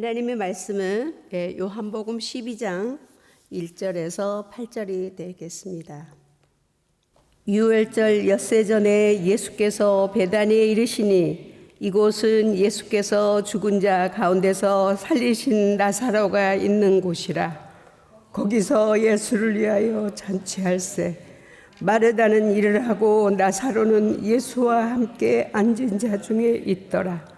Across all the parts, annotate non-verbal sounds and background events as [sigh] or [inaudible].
하나님의 말씀은 예, 요한복음 12장 1절에서 8절이 되겠습니다. 유월절 엿새 전에 예수께서 베다니에 이르시니 이곳은 예수께서 죽은 자 가운데서 살리신 나사로가 있는 곳이라. 거기서 예수를 위하여 잔치할세. 마르다는 일을 하고 나사로는 예수와 함께 앉은 자 중에 있더라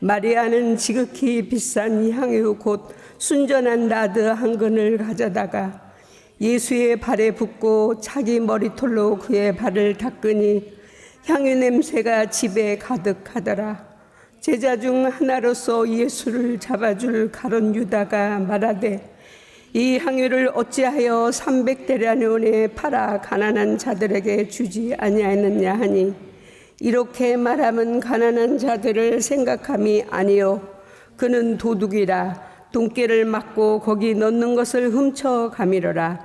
마리아는 지극히 비싼 향유 곧 순전한 나드 한 근을 가져다가 예수의 발에 붓고 자기 머리털로 그의 발을 닦으니 향유 냄새가 집에 가득하더라. 제자 중 하나로서 예수를 잡아줄 가론 유다가 말하되 이 향유를 어찌하여 300대라니온에 팔아 가난한 자들에게 주지 아니하였느냐 하니 이렇게 말하면 가난한 자들을 생각함이 아니요. 그는 도둑이라 돈깨를 맞고 거기 넣는 것을 훔쳐 가미러라.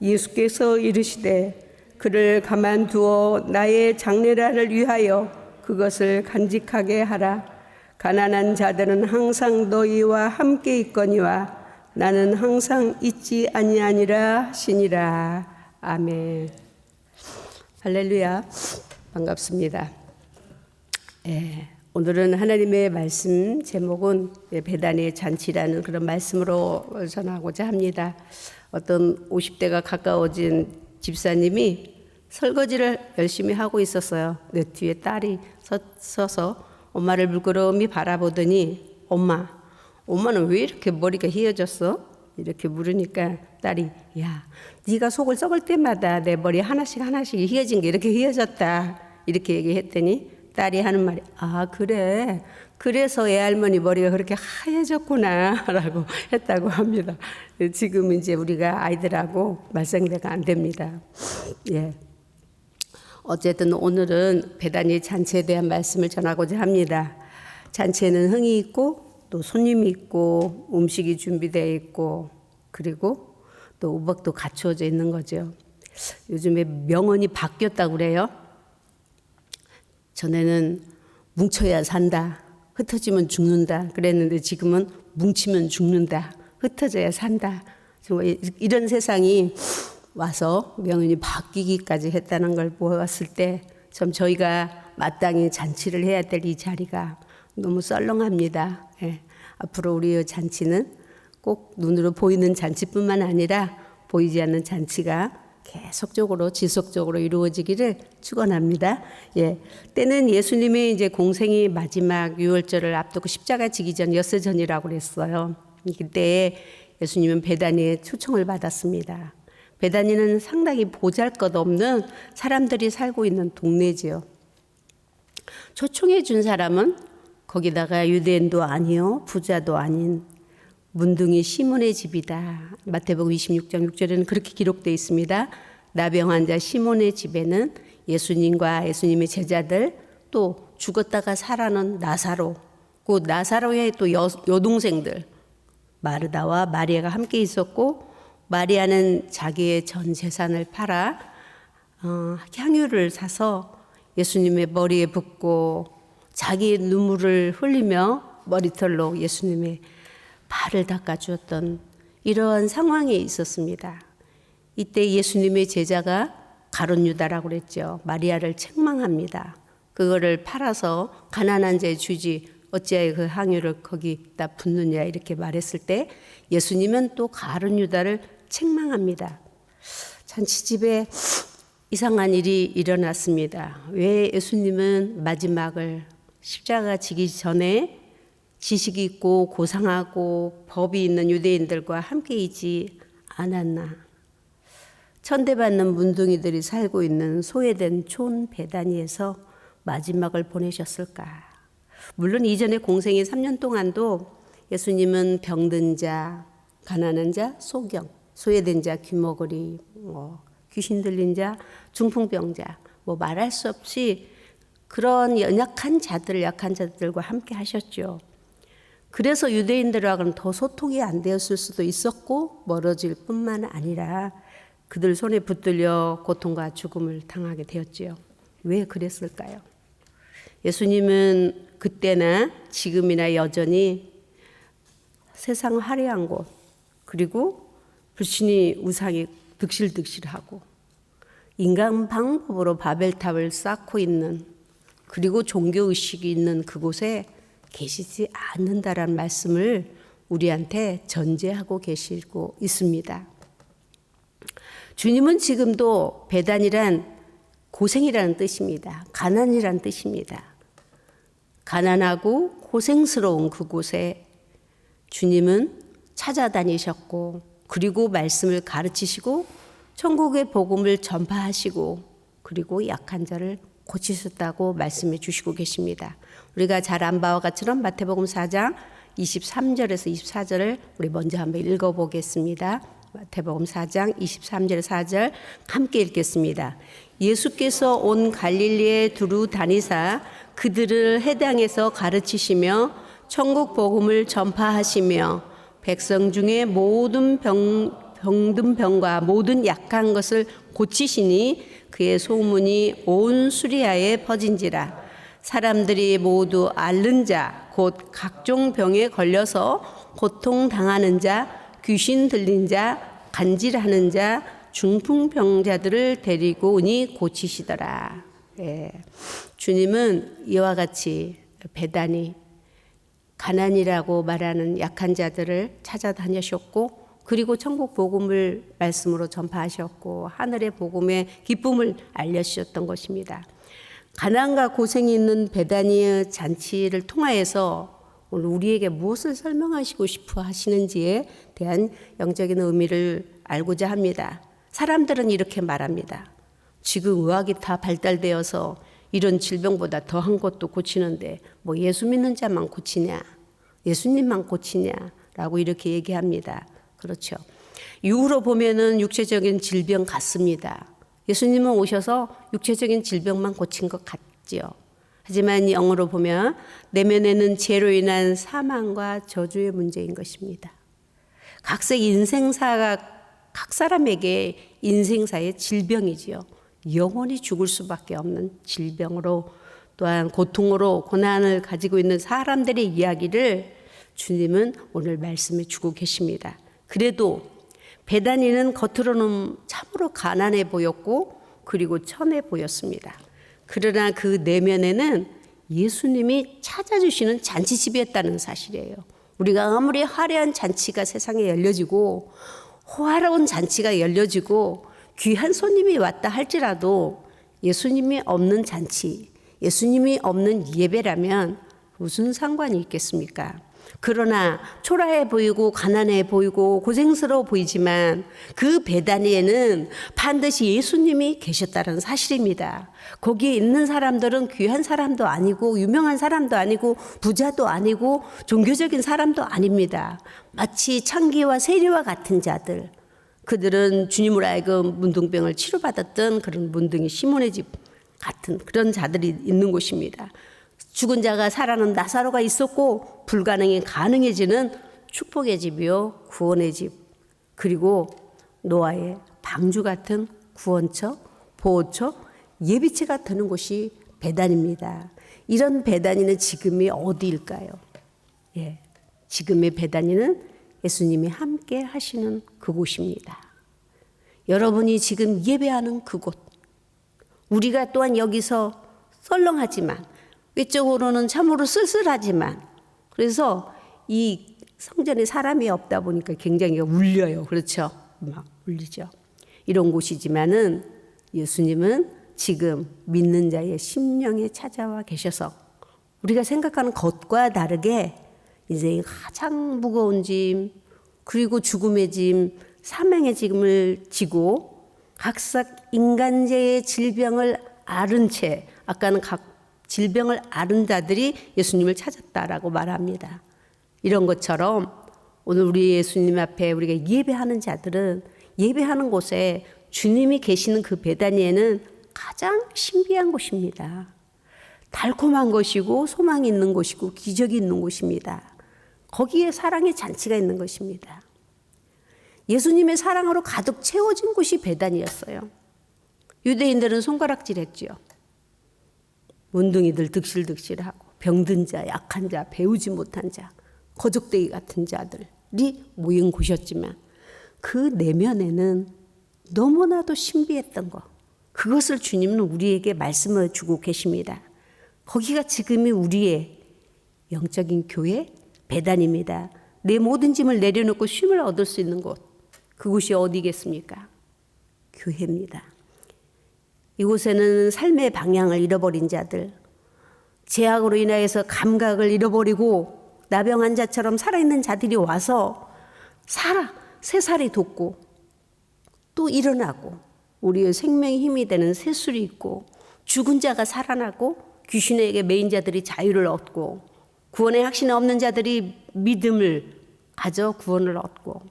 예수께서 이르시되 그를 가만두어 나의 장례라를 위하여 그것을 간직하게 하라. 가난한 자들은 항상 너희와 함께 있거니와 나는 항상 있지 아니하니라 하시니라. 아멘. 할렐루야 반갑습니다. 예, 오늘은 하나님의 말씀 제목은 배단의 잔치라는 그런 말씀으로 전하고자 합니다. 어떤 50대가 가까워진 집사님이 설거지를 열심히 하고 있었어요. 내 뒤에 딸이 서, 서 엄마를 물끄러미 바라보더니 엄마, 엄마는 왜 이렇게 머리가 휘어졌어? 이렇게 물으니까 딸이 야 네가 속을 썩을 때마다 내 머리 하나씩 하나씩 휘어진 게 이렇게 휘어졌다 이렇게 얘기했더니 딸이 하는 말이 아 그래 그래서 애 할머니 머리가 그렇게 하얘졌구나라고 [laughs] 했다고 합니다. 지금 이제 우리가 아이들하고 말썽대가 안 됩니다. 예. 어쨌든 오늘은 배단위 잔치에 대한 말씀을 전하고자 합니다. 잔치에는 흥이 있고 또 손님이 있고 음식이 준비되어 있고 그리고 또 우박도 갖추어져 있는 거죠. 요즘에 명언이 바뀌었다고 그래요. 전에는 뭉쳐야 산다. 흩어지면 죽는다. 그랬는데 지금은 뭉치면 죽는다. 흩어져야 산다. 정말 이런 세상이 와서 명언이 바뀌기까지 했다는 걸 보았을 때 참 저희가 마땅히 잔치를 해야 될 이 자리가 너무 썰렁합니다. 예. 앞으로 우리의 잔치는 꼭 눈으로 보이는 잔치뿐만 아니라 보이지 않는 잔치가 계속적으로 지속적으로 이루어지기를 축원합니다. 예. 때는 예수님의 이제 공생이 마지막 유월절을 앞두고 십자가 지기 전 엿새 전이라고 그랬어요. 그때 예수님은 베다니에 초청을 받았습니다. 베다니는 상당히 보잘것없는 사람들이 살고 있는 동네지요. 초청해 준 사람은 거기다가 유대인도 아니요 부자도 아닌 문둥이 시몬의 집이다. 마태복음 26장 6절에는 그렇게 기록되어 있습니다. 나병 환자 시몬의 집에는 예수님과 예수님의 제자들 또 죽었다가 살아난 나사로 그 나사로의 또 여, 여동생들 마르다와 마리아가 함께 있었고 마리아는 자기의 전 재산을 팔아 어, 향유를 사서 예수님의 머리에 붓고 자기 눈물을 흘리며 머리털로 예수님의 발을 닦아주었던 이러한 상황에 있었습니다. 이때 예수님의 제자가 가론 유다라고 그랬죠. 마리아를 책망합니다. 그거를 팔아서 가난한 자에 주지 어찌하여 그 항유를 거기다 붓느냐 이렇게 말했을 때 예수님은 또 가론 유다를 책망합니다. 잔치집에 이상한 일이 일어났습니다. 왜 예수님은 마지막을 십자가 지기 전에 지식이 있고 고상하고 법이 있는 유대인들과 함께 있지 않았나? 천대받는 문둥이들이 살고 있는 소외된 촌 베다니에서 마지막을 보내셨을까? 물론 이전에 공생의 3년 동안도 예수님은 병든 자, 가난한 자, 소경, 소외된 자, 귀머거리, 뭐 귀신 들린 자, 중풍병자, 뭐 말할 수 없이 그런 연약한 자들, 약한 자들과 함께 하셨죠. 그래서 유대인들하고는 더 소통이 안 되었을 수도 있었고 멀어질 뿐만 아니라 그들 손에 붙들려 고통과 죽음을 당하게 되었지요. 왜 그랬을까요? 예수님은 그때나 지금이나 여전히 세상 화려한 곳 그리고 불신이 우상이 득실득실하고 인간 방법으로 바벨탑을 쌓고 있는 그리고 종교 의식이 있는 그곳에 계시지 않는다라는 말씀을 우리한테 전제하고 계시고 있습니다. 주님은 지금도 배단이란 고생이라는 뜻입니다. 가난이라는 뜻입니다. 가난하고 고생스러운 그곳에 주님은 찾아다니셨고 그리고 말씀을 가르치시고 천국의 복음을 전파하시고 그리고 약한 자를 고치셨다고 말씀해 주시고 계십니다. 우리가 잘 안 바와 같처럼 마태복음 4장 23절에서 24절을 우리 먼저 한번 읽어 보겠습니다. 마태복음 4장 23절 4절 함께 읽겠습니다. 예수께서 온 갈릴리에 두루 다니사 그들을 해당에서 가르치시며 천국 복음을 전파하시며 백성 중에 모든 병 병든 병과 모든 약한 것을 고치시니 그의 소문이 온 수리아에 퍼진지라 사람들이 모두 앓는 자 곧 각종 병에 걸려서 고통 당하는 자 귀신 들린 자 간질하는 자 중풍병자들을 데리고 오니 고치시더라. 예. 주님은 이와 같이 배단이 가난이라고 말하는 약한 자들을 찾아다니셨고 그리고 천국 복음을 말씀으로 전파하셨고 하늘의 복음의 기쁨을 알려주셨던 것입니다. 가난과 고생이 있는 베다니의 잔치를 통하여서 오늘 우리에게 무엇을 설명하시고 싶어 하시는지에 대한 영적인 의미를 알고자 합니다. 사람들은 이렇게 말합니다. 지금 의학이 다 발달되어서 이런 질병보다 더한 것도 고치는데 뭐 예수 믿는 자만 고치냐? 예수님만 고치냐라고 이렇게 얘기합니다. 그렇죠. 육으로 보면은 육체적인 질병 같습니다. 예수님은 오셔서 육체적인 질병만 고친 것 같지요. 하지만 영어로 보면 내면에는 죄로 인한 사망과 저주의 문제인 것입니다. 각색 인생사가 각 사람에게 인생사의 질병이지요. 영원히 죽을 수밖에 없는 질병으로 또한 고통으로 고난을 가지고 있는 사람들의 이야기를 주님은 오늘 말씀해 주고 계십니다. 그래도 베다니는 겉으로는 참으로 가난해 보였고 그리고 천해 보였습니다. 그러나 그 내면에는 예수님이 찾아주시는 잔치집이었다는 사실이에요. 우리가 아무리 화려한 잔치가 세상에 열려지고 호화로운 잔치가 열려지고 귀한 손님이 왔다 할지라도 예수님이 없는 잔치, 예수님이 없는 예배라면 무슨 상관이 있겠습니까? 그러나 초라해 보이고 가난해 보이고 고생스러워 보이지만 그 배단위에는 반드시 예수님이 계셨다는 사실입니다. 거기에 있는 사람들은 귀한 사람도 아니고 유명한 사람도 아니고 부자도 아니고 종교적인 사람도 아닙니다. 마치 창기와 세리와 같은 자들. 그들은 주님을 알고 문둥병을 치료받았던 그런 문둥이 시몬의 집 같은 그런 자들이 있는 곳입니다. 죽은 자가 살아난 나사로가 있었고 불가능이 가능해지는 축복의 집이요 구원의 집 그리고 노아의 방주 같은 구원처 보호처 예비체가 되는 곳이 배단입니다. 이런 배단이는 지금이 어디일까요? 예, 지금의 배단이는 예수님이 함께 하시는 그곳입니다. 여러분이 지금 예배하는 그곳, 우리가 또한 여기서 썰렁하지만 외적으로는 참으로 쓸쓸하지만 그래서 이 성전에 사람이 없다 보니까 굉장히 울려요. 그렇죠? 막 울리죠. 이런 곳이지만은 예수님은 지금 믿는 자의 심령에 찾아와 계셔서 우리가 생각하는 것과 다르게 이제 가장 무거운 짐 그리고 죽음의 짐 사망의 짐을 지고 각각 인간제의 질병을 앓은 채 아까는 각 질병을 앓은 자들이 예수님을 찾았다라고 말합니다. 이런 것처럼 오늘 우리 예수님 앞에 우리가 예배하는 자들은 예배하는 곳에 주님이 계시는 그 배단위에는 가장 신비한 곳입니다. 달콤한 것이고 소망이 있는 곳이고 기적이 있는 곳입니다. 거기에 사랑의 잔치가 있는 것입니다. 예수님의 사랑으로 가득 채워진 곳이 배단이었어요. 유대인들은 손가락질했지요. 문둥이들 득실득실하고 병든 자, 약한 자, 배우지 못한 자, 거적대기 같은 자들이 모인 곳이었지만 그 내면에는 너무나도 신비했던 것. 그것을 주님은 우리에게 말씀을 주고 계십니다. 거기가 지금이 우리의 영적인 교회 배단입니다. 내 모든 짐을 내려놓고 쉼을 얻을 수 있는 곳. 그곳이 어디겠습니까? 교회입니다. 이곳에는 삶의 방향을 잃어버린 자들, 제약으로 인하여서 감각을 잃어버리고 나병 환자처럼 살아있는 자들이 와서 살아 새살이 돋고 또 일어나고 우리의 생명의 힘이 되는 새술이 있고 죽은 자가 살아나고 귀신에게 매인 자들이 자유를 얻고 구원의 확신이 없는 자들이 믿음을 가져 구원을 얻고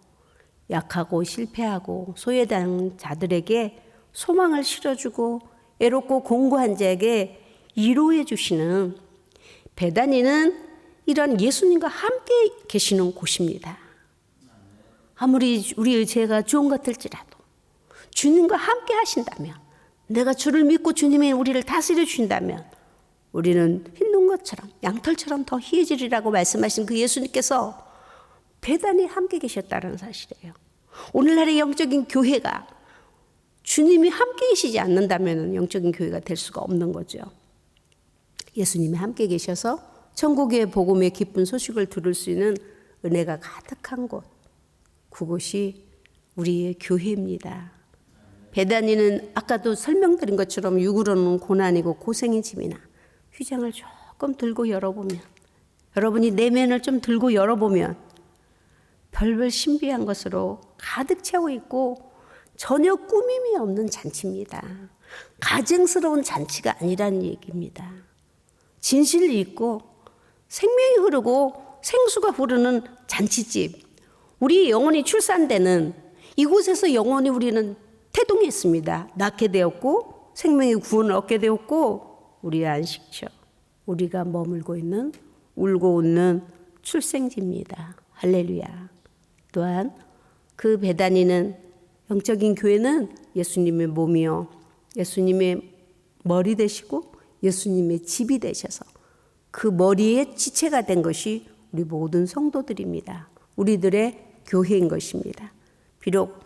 약하고 실패하고 소외당 자들에게 소망을 실어주고 애롭고 공고한 자에게 위로해 주시는 배단이는 이런 예수님과 함께 계시는 곳입니다. 아무리 우리의 죄가 좋은 같을지라도 주님과 함께 하신다면 내가 주를 믿고 주님이 우리를 다스려 주신다면 우리는 흰눈 것처럼 양털처럼 더 희해지리라고 말씀하신 그 예수님께서 배단이 함께 계셨다는 사실이에요. 오늘날의 영적인 교회가 주님이 함께 계시지 않는다면 영적인 교회가 될 수가 없는 거죠. 예수님이 함께 계셔서 천국의 복음의 기쁜 소식을 들을 수 있는 은혜가 가득한 곳. 그곳이 우리의 교회입니다. 배단이는 아까도 설명드린 것처럼 육으로는 고난이고 고생의 짐이나 휘장을 조금 들고 열어보면 여러분이 내면을 좀 들고 열어보면 별별 신비한 것으로 가득 채워 있고 전혀 꾸밈이 없는 잔치입니다. 가증스러운 잔치가 아니라는 얘기입니다. 진실이 있고 생명이 흐르고 생수가 흐르는 잔치집. 우리 영혼이 출산되는 이곳에서 영혼이 우리는 태동했습니다. 낳게 되었고 생명의 구원을 얻게 되었고 우리의 안식처. 우리가 머물고 있는 울고 웃는 출생지입니다. 할렐루야. 또한 그 배단이는 영적인 교회는 예수님의 몸이요. 예수님의 머리 되시고 예수님의 집이 되셔서 그 머리의 지체가 된 것이 우리 모든 성도들입니다. 우리들의 교회인 것입니다. 비록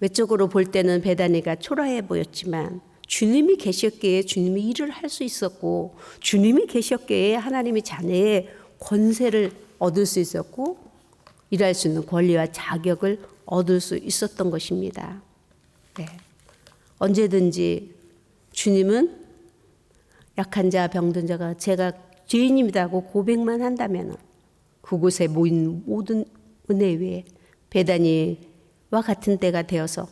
외적으로 볼 때는 배단이가 초라해 보였지만 주님이 계셨기에 주님이 일을 할 수 있었고 주님이 계셨기에 하나님의 자녀의 권세를 얻을 수 있었고 일할 수 있는 권리와 자격을 얻을 수 있었던 것입니다. 네. 언제든지 주님은 약한 자, 병든 자가 제가 죄인입니다고 고백만 한다면 그곳에 모인 모든 은혜 위에 배단이와 같은 때가 되어서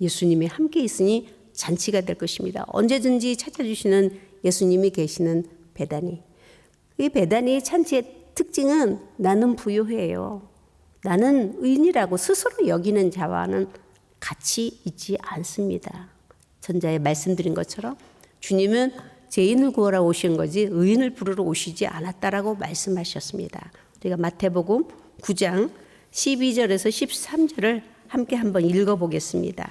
예수님이 함께 있으니 잔치가 될 것입니다. 언제든지 찾아주시는 예수님이 계시는 배단이. 이 배단이 잔치의 특징은 나는 부요해요. 나는 의인이라고 스스로 여기는 자와는 같이 있지 않습니다. 전자에 말씀드린 것처럼 주님은 죄인을 구하러 오신 거지 의인을 부르러 오시지 않았다라고 말씀하셨습니다. 우리가 마태복음 9장 12절에서 13절을 함께 한번 읽어 보겠습니다.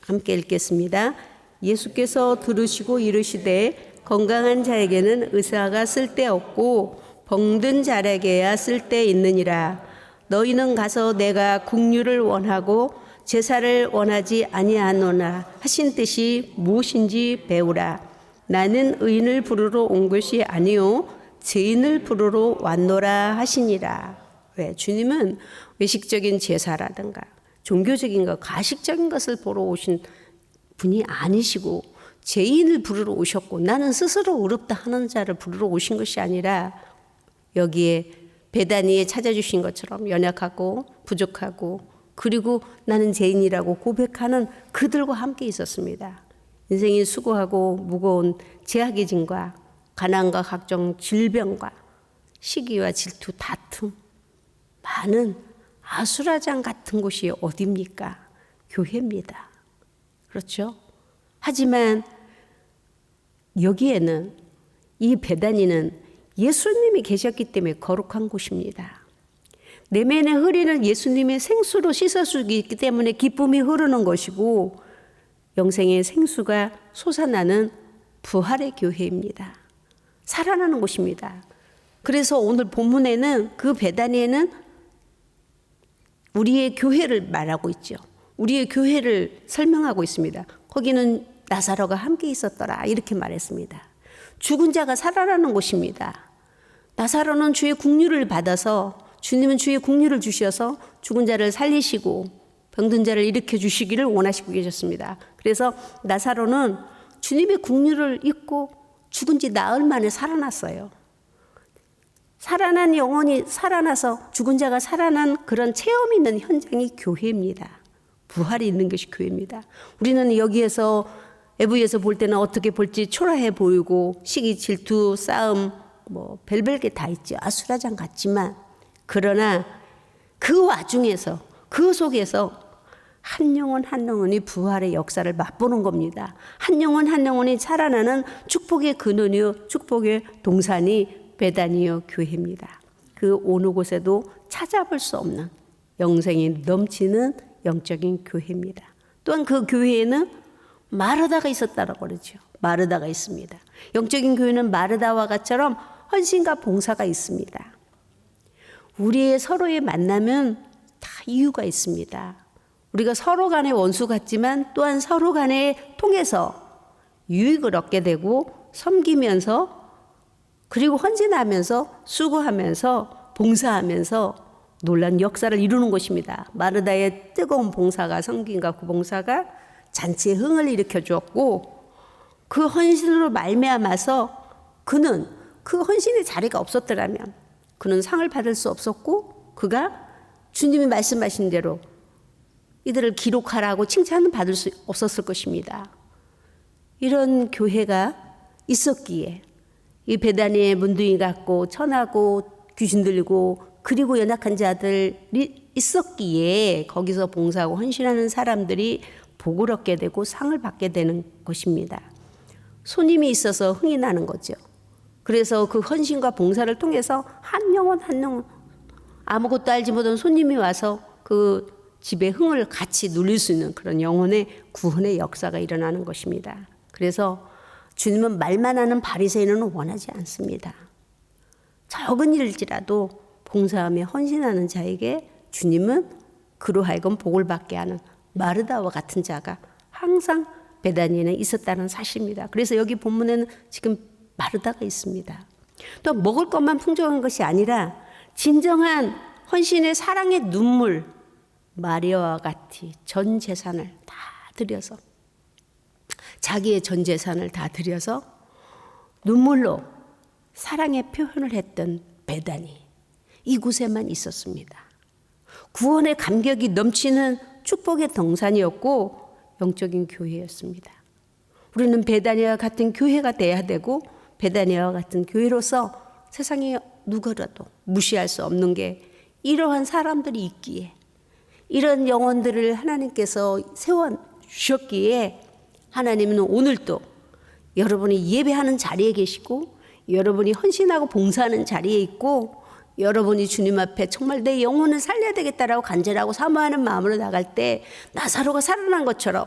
함께 읽겠습니다. 예수께서 들으시고 이르시되 건강한 자에게는 의사가 쓸데없고 병든 자에게야 쓸데 있느니라. 너희는 가서 내가 국류를 원하고 제사를 원하지 아니하노나 하신 뜻이 무엇인지 배우라. 나는 의인을 부르러 온 것이 아니요 죄인을 부르러 왔노라 하시니라. 왜 주님은 외식적인 제사라든가 종교적인 것, 가식적인 것을 보러 오신 분이 아니시고 죄인을 부르러 오셨고 나는 스스로 어렵다 하는 자를 부르러 오신 것이 아니라 여기에 배단위에 찾아주신 것처럼 연약하고 부족하고 그리고 나는 죄인이라고 고백하는 그들과 함께 있었습니다. 인생이 수고하고 무거운 제약의 짐과 가난과 각종 질병과 시기와 질투, 다툼, 많은 아수라장 같은 곳이 어디입니까? 교회입니다. 그렇죠? 하지만 여기에는 이 배단이는 예수님이 계셨기 때문에 거룩한 곳입니다. 내면에 흐리는 예수님의 생수로 씻어주기 때문에 기쁨이 흐르는 것이고 영생의 생수가 솟아나는 부활의 교회입니다. 살아나는 곳입니다. 그래서 오늘 본문에는 그 베다니에는 우리의 교회를 말하고 있죠. 우리의 교회를 설명하고 있습니다. 거기는 나사로가 함께 있었더라 이렇게 말했습니다. 죽은 자가 살아나는 곳입니다. 나사로는 주의 국류를 받아서 주님은 주의 국류를 주셔서 죽은 자를 살리시고 병든 자를 일으켜 주시기를 원하시고 계셨습니다. 그래서 나사로는 주님의 국류를 입고 죽은 지 나흘 만에 살아났어요. 살아난 영혼이 살아나서 죽은 자가 살아난 그런 체험이 있는 현장이 교회입니다. 부활이 있는 것이 교회입니다. 우리는 여기에서 에브에서 볼 때는 어떻게 볼지 초라해 보이고 시기, 질투, 싸움, 뭐 별별 게 다 있죠. 아수라장 같지만 그러나 그 와중에서 그 속에서 한 영혼 한 영혼이 부활의 역사를 맛보는 겁니다. 한 영혼 한 영혼이 살아나는 축복의 근원이요 축복의 동산이 베다니요 교회입니다. 그 어느 곳에도 찾아볼 수 없는 영생이 넘치는 영적인 교회입니다. 또한 그 교회에는 마르다가 있었다라고 그러죠. 마르다가 있습니다. 영적인 교회는 마르다와 같처럼 헌신과 봉사가 있습니다. 우리의 서로의 만남은 다 이유가 있습니다. 우리가 서로 간의 원수 같지만 또한 서로 간에 통해서 유익을 얻게 되고 섬기면서 그리고 헌신하면서 수고하면서 봉사하면서 놀란 역사를 이루는 것입니다. 마르다의 뜨거운 봉사가 성김과 그 봉사가 잔치의 흥을 일으켜 주었고 그 헌신으로 말미암아서 그는 그 헌신의 자리가 없었더라면 그는 상을 받을 수 없었고 그가 주님이 말씀하신 대로 이들을 기록하라고 칭찬을 받을 수 없었을 것입니다. 이런 교회가 있었기에 이 베다니의 문둥이 같고 천하고 귀신 들고 그리고 연약한 자들이 있었기에 거기서 봉사하고 헌신하는 사람들이 복을 얻게 되고 상을 받게 되는 것입니다. 손님이 있어서 흥이 나는 거죠. 그래서 그 헌신과 봉사를 통해서 한 영혼 한 영혼 아무것도 알지 못한 손님이 와서 그 집의 흥을 같이 누릴 수 있는 그런 영혼의 구원의 역사가 일어나는 것입니다. 그래서 주님은 말만 하는 바리새인은 원하지 않습니다. 적은 일일지라도 봉사하며 헌신하는 자에게 주님은 그로 하여금 복을 받게 하는 마르다와 같은 자가 항상 베다니에는 있었다는 사실입니다. 그래서 여기 본문에는 지금 마르다가 있습니다. 또 먹을 것만 풍족한 것이 아니라 진정한 헌신의 사랑의 눈물 마리아와 같이 전 재산을 다 들여서 자기의 전 재산을 다 들여서 눈물로 사랑의 표현을 했던 베다니 이곳에만 있었습니다. 구원의 감격이 넘치는 축복의 동산이었고 영적인 교회였습니다. 우리는 베다니와 같은 교회가 돼야 되고 베다니와 같은 교회로서 세상에 누구라도 무시할 수 없는 게 이러한 사람들이 있기에 이런 영혼들을 하나님께서 세워 주셨기에 하나님은 오늘도 여러분이 예배하는 자리에 계시고 여러분이 헌신하고 봉사하는 자리에 있고 여러분이 주님 앞에 정말 내 영혼을 살려야 되겠다라고 간절하고 사모하는 마음으로 나갈 때 나사로가 살아난 것처럼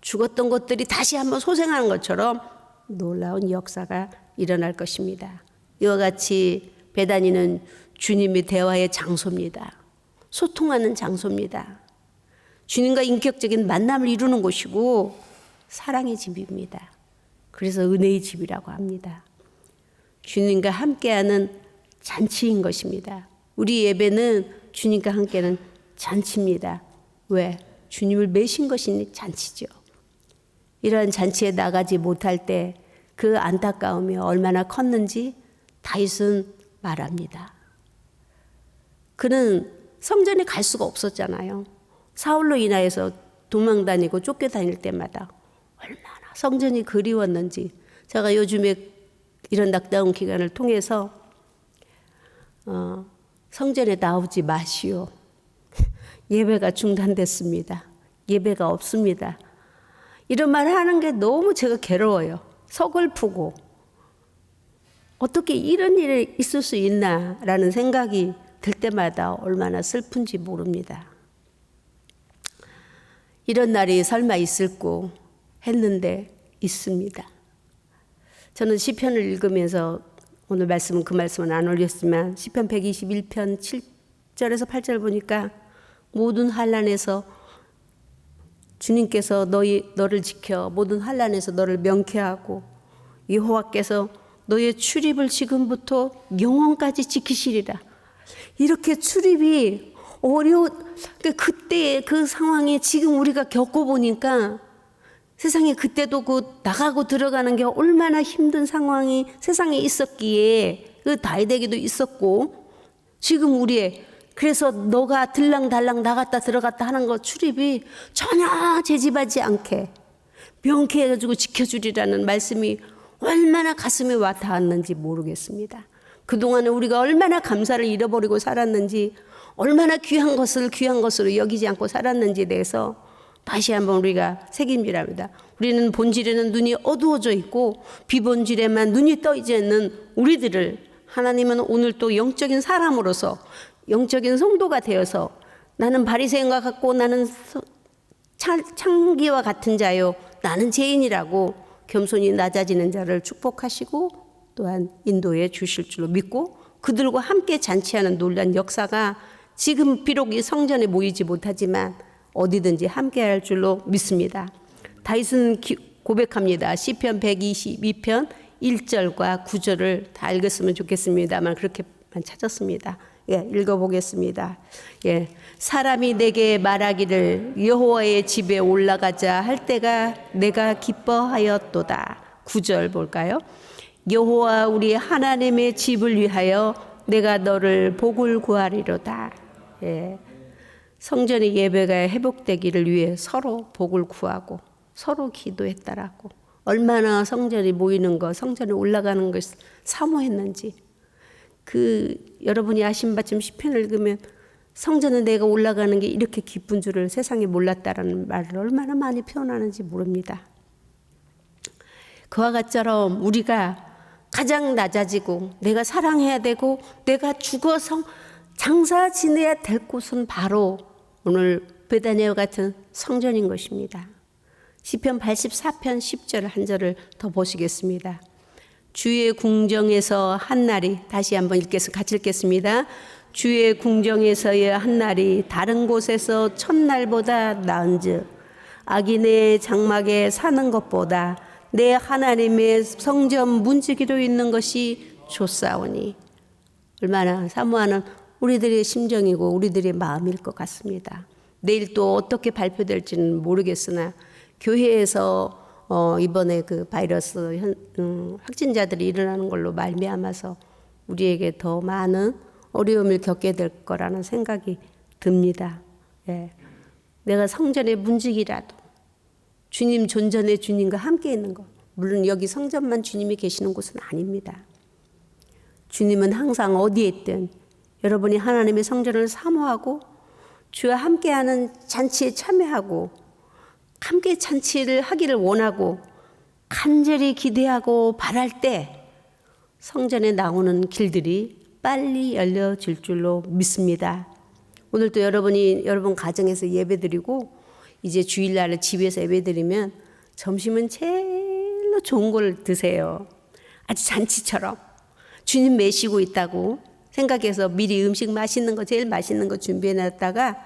죽었던 것들이 다시 한번 소생하는 것처럼 놀라운 역사가 일어날 것입니다. 이와 같이 배단이는 주님의 대화의 장소입니다. 소통하는 장소입니다. 주님과 인격적인 만남을 이루는 곳이고 사랑의 집입니다. 그래서 은혜의 집이라고 합니다. 주님과 함께하는 잔치인 것입니다. 우리 예배는 주님과 함께는 잔치입니다. 왜? 주님을 매신 것이 잔치죠. 이러한 잔치에 나가지 못할 때 그 안타까움이 얼마나 컸는지 다윗은 말합니다. 그는 성전에 갈 수가 없었잖아요. 사울로 인하여서 도망 다니고 쫓겨 다닐 때마다 얼마나 성전이 그리웠는지 제가 요즘에 이런 낙다운 기간을 통해서 어, 성전에 나오지 마시오. [laughs] 예배가 중단됐습니다. 예배가 없습니다. 이런 말 하는 게 너무 제가 괴로워요. 서글프고 어떻게 이런 일이 있을 수 있나라는 생각이 들 때마다 얼마나 슬픈지 모릅니다. 이런 날이 설마 있을고 했는데 있습니다. 저는 시편을 읽으면서 오늘 말씀은 그 말씀은 안 올렸지만 시편 121편 7절에서 8절 보니까 모든 환란에서 주님께서 너희 너를 지켜 모든 환란에서 너를 명쾌하고 여호와께서 너의 출입을 지금부터 영원까지 지키시리라. 이렇게 출입이 어려워 그때 그 상황에 지금 우리가 겪어 보니까 세상에 그때도 그 나가고 들어가는 게 얼마나 힘든 상황이 세상에 있었기에 그 다이대기도 있었고 지금 우리의 그래서 너가 들랑달랑 나갔다 들어갔다 하는 거 출입이 전혀 제집하지 않게 명쾌해가지고 지켜주리라는 말씀이 얼마나 가슴에 와 닿았는지 모르겠습니다. 그동안에 우리가 얼마나 감사를 잃어버리고 살았는지 얼마나 귀한 것을 귀한 것으로 여기지 않고 살았는지에 대해서 다시 한번 우리가 책임지랍니다. 우리는 본질에는 눈이 어두워져 있고 비본질에만 눈이 떠 있지 않는 우리들을 하나님은 오늘 또 영적인 사람으로서 영적인 성도가 되어서 나는 바리새인과 같고 나는 창기와 같은 자요 나는 죄인이라고 겸손히 낮아지는 자를 축복하시고 또한 인도해 주실 줄로 믿고 그들과 함께 잔치하는 놀란 역사가 지금 비록 이 성전에 모이지 못하지만 어디든지 함께 할 줄로 믿습니다. 다윗은 고백합니다. 시편 122편 1절과 9절을 다 읽었으면 좋겠습니다만 그렇게만 찾았습니다. 예, 읽어보겠습니다. 예, 사람이 내게 말하기를 여호와의 집에 올라가자 할 때가 내가 기뻐하였도다. 9절 볼까요? 여호와 우리 하나님의 집을 위하여 내가 너를 복을 구하리로다. 예. 성전의 예배가 회복되기를 위해 서로 복을 구하고 서로 기도했다라고 얼마나 성전이 모이는 것, 성전에 올라가는 것을 사모했는지 그 여러분이 아신 바쯤 시편을 읽으면 성전에 내가 올라가는 게 이렇게 기쁜 줄을 세상에 몰랐다라는 말을 얼마나 많이 표현하는지 모릅니다. 그와 같처럼 우리가 가장 낮아지고 내가 사랑해야 되고 내가 죽어서 장사 지내야 될 곳은 바로 오늘 베다니와 같은 성전인 것입니다. 시편 84편 10절 한 절을 더 보시겠습니다. 주의 궁정에서 한 날이 다시 한번 읽겠습 같이 읽겠습니다. 주의 궁정에서의 한 날이 다른 곳에서 첫날보다 나은즉 악인의 장막에 사는 것보다 내 하나님의 성전 문지기로 있는 것이 좋사오니 얼마나 사모하는 우리들의 심정이고 우리들의 마음일 것 같습니다. 내일 또 어떻게 발표될지는 모르겠으나 교회에서 어, 이번에 그 바이러스 현, 음, 확진자들이 일어나는 걸로 말미암아서 우리에게 더 많은 어려움을 겪게 될 거라는 생각이 듭니다. 예. 내가 성전의 문직이라도 주님 존전의 주님과 함께 있는 것. 물론 여기 성전만 주님이 계시는 곳은 아닙니다. 주님은 항상 어디에 있든 여러분이 하나님의 성전을 사모하고 주와 함께하는 잔치에 참여하고 함께 잔치를 하기를 원하고 간절히 기대하고 바랄 때 성전에 나오는 길들이 빨리 열려질 줄로 믿습니다. 오늘도 여러분이 여러분 가정에서 예배드리고 이제 주일날에 집에서 예배드리면 점심은 제일로 좋은 걸 드세요. 아주 잔치처럼 주님 매시고 있다고 생각해서 미리 음식 맛있는 거 제일 맛있는 거 준비해 놨다가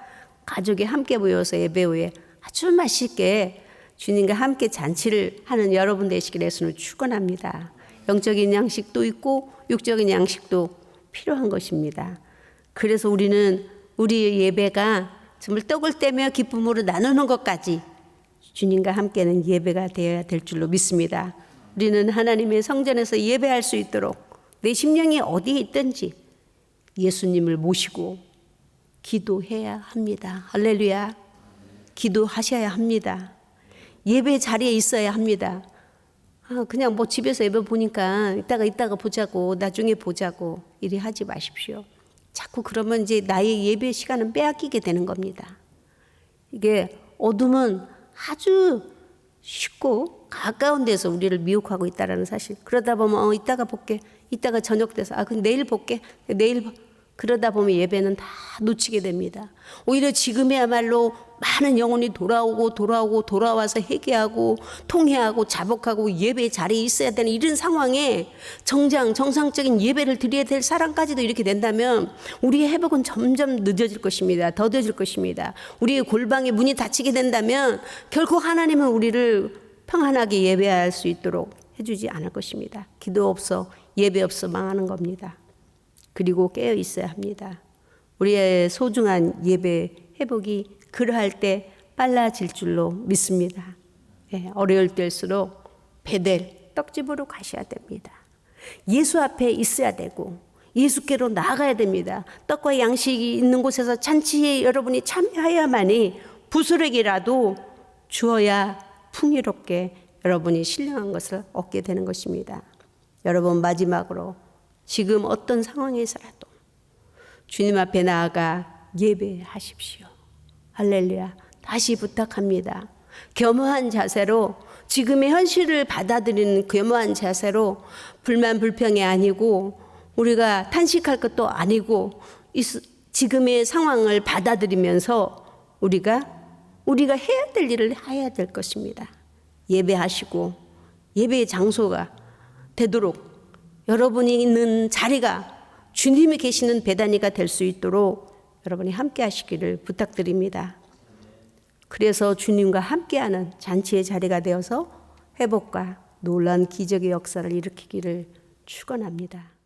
가족이 함께 모여서 예배 후에 아주 맛있게 주님과 함께 잔치를 하는 여러분 되시길 예수는 축원합니다. 영적인 양식도 있고 육적인 양식도 필요한 것입니다. 그래서 우리는 우리 예배가 정말 떡을 떼며 기쁨으로 나누는 것까지 주님과 함께는 예배가 되어야 될 줄로 믿습니다. 우리는 하나님의 성전에서 예배할 수 있도록 내 심령이 어디에 있든지 예수님을 모시고 기도해야 합니다. 할렐루야. 기도하셔야 합니다. 예배 자리에 있어야 합니다. 아, 그냥 뭐 집에서 예배 보니까 이따가 이따가 보자고 나중에 보자고 이리 하지 마십시오. 자꾸 그러면 이제 나의 예배 시간은 빼앗기게 되는 겁니다. 이게 어둠은 아주 쉽고 가까운 데서 우리를 미혹하고 있다라는 사실. 그러다 보면 어, 이따가 볼게. 이따가 저녁 돼서 아, 그 내일 볼게. 내일 그러다 보면 예배는 다 놓치게 됩니다. 오히려 지금이야말로 많은 영혼이 돌아오고 돌아오고 돌아와서 회개하고 통회하고 자복하고 예배 자리에 있어야 되는 이런 상황에 정장 정상적인 예배를 드려야 될 사람까지도 이렇게 된다면 우리의 회복은 점점 늦어질 것입니다. 더뎌질 것입니다. 우리의 골방의 문이 닫히게 된다면 결코 하나님은 우리를 평안하게 예배할 수 있도록 해주지 않을 것입니다. 기도 없어 예배 없어 망하는 겁니다. 그리고 깨어 있어야 합니다. 우리의 소중한 예배 회복이 그러할 때 빨라질 줄로 믿습니다. 예, 어려울 때일수록 베델 떡집으로 가셔야 됩니다. 예수 앞에 있어야 되고 예수께로 나아가야 됩니다. 떡과 양식이 있는 곳에서 잔치에 여러분이 참여해야만이 부스러기라도 주어야 풍요롭게 여러분이 신령한 것을 얻게 되는 것입니다. 여러분 마지막으로 지금 어떤 상황에서라도 주님 앞에 나아가 예배하십시오. 할렐루야. 다시 부탁합니다. 겸허한 자세로 지금의 현실을 받아들이는 겸허한 자세로 불만 불평이 아니고 우리가 탄식할 것도 아니고 지금의 상황을 받아들이면서 우리가 우리가 해야 될 일을 해야 될 것입니다. 예배하시고 예배의 장소가 되도록 여러분이 있는 자리가 주님이 계시는 배단위가 될 수 있도록 여러분이 함께 하시기를 부탁드립니다. 그래서 주님과 함께하는 잔치의 자리가 되어서 회복과 놀란 기적의 역사를 일으키기를 축원합니다.